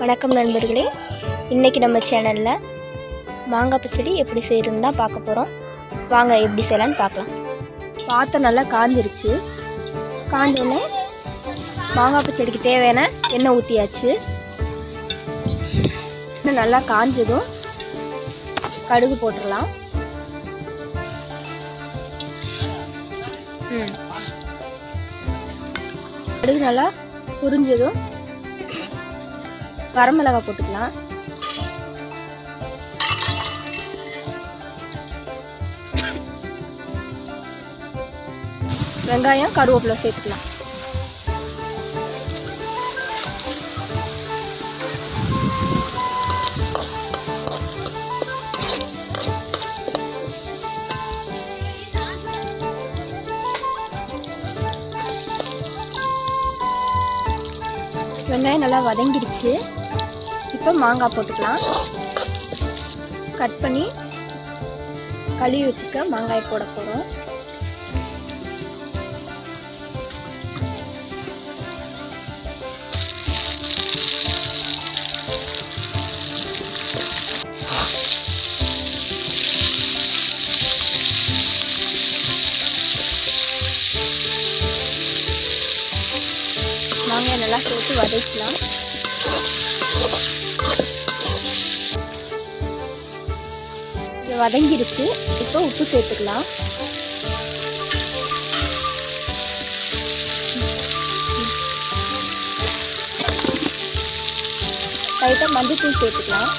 வணக்கம் நண்பர்களே. இன்றைக்கி நம்ம சேனலில் மாங்காய் பச்சடி எப்படி செய்யறதுன்னு தான் பார்க்க போகிறோம் வாங்க எப்படி செய்யலான்னு பார்க்கலாம். பாத்திரம் நல்லா காஞ்சிருச்சு. காஞ்சோடனே மாங்காய் பச்சடிக்கு தேவையான எண்ணெய் ஊற்றியாச்சு இன்னும் நல்லா காஞ்சதும் கடுகு போட்டுடலாம். ம். கடுகு நல்லா புரிஞ்சதும் வரமிளகாய் போட்டுக்கலாம். வெங்காயம் கருவேப்பிலை சேர்த்துக்கலாம். வெங்காயம் நல்லா வதங்கிடுச்சு. இப்போ மாங்காய் போட்டுக்கலாம். கட் பண்ணி கழுவி வச்சுக்க மாங்காய் போட போகிறோம் மாங்காய் நல்லா சேர்த்து வதக்கலாம். வதங்கிருச்சு. வதங்கிடுச்சு இப்போ உப்பு சேர்த்துக்கலாம். லைட்டாக மஞ்சத்தூள் சேர்த்துக்கலாம்.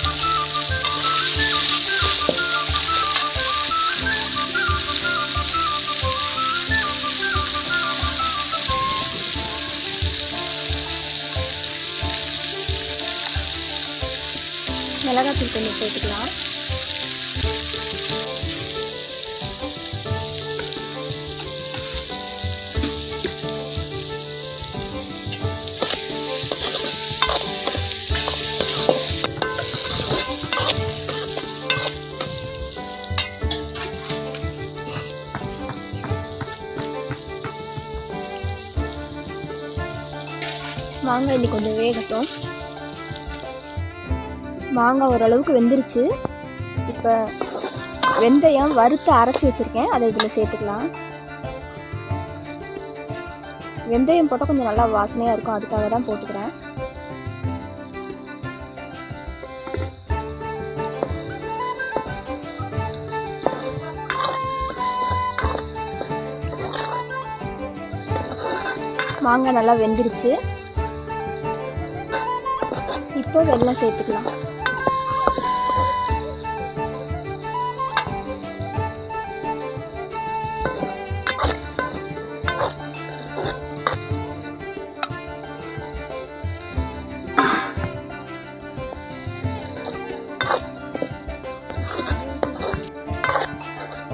மிளகாத்தூள் கொஞ்சம் சேர்த்துக்கலாம். மாங்காய் இன்னி கொஞ்சம் வேகட்டும். மாங்காய் ஓரளவுக்கு வெந்துருச்சு. இப்போ வெந்தயம் வறுத்து அரைச்சி வச்சுருக்கேன். அதை இதில் சேர்த்துக்கலாம். வெந்தயம் போட்டால் கொஞ்சம் நல்லா வாசனையாக இருக்கும். அதுக்காக தான் போட்டுக்கிறேன். மாங்காய் நல்லா வெந்துருச்சு. இப்போ வெல்லம் சேர்த்துக்கலாம்.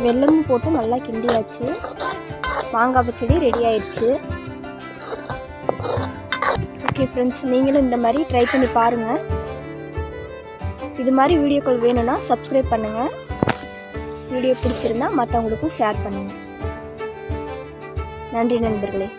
வெல்லமும் போட்டு நல்லா கிண்டியாச்சு. மாங்காய் பச்சடி ரெடி ஆயிடுச்சு. ஓகே ஃப்ரெண்ட்ஸ் நீங்களும் இந்த மாதிரி ட்ரை பண்ணி பாருங்கள் இது மாதிரி வீடியோக்கள் வேணும்னா சப்ஸ்கிரைப் பண்ணுங்கள் வீடியோ பிடிச்சிருந்தா மற்றவங்களுக்கும் ஷேர் பண்ணுங்கள் நன்றி நண்பர்களே.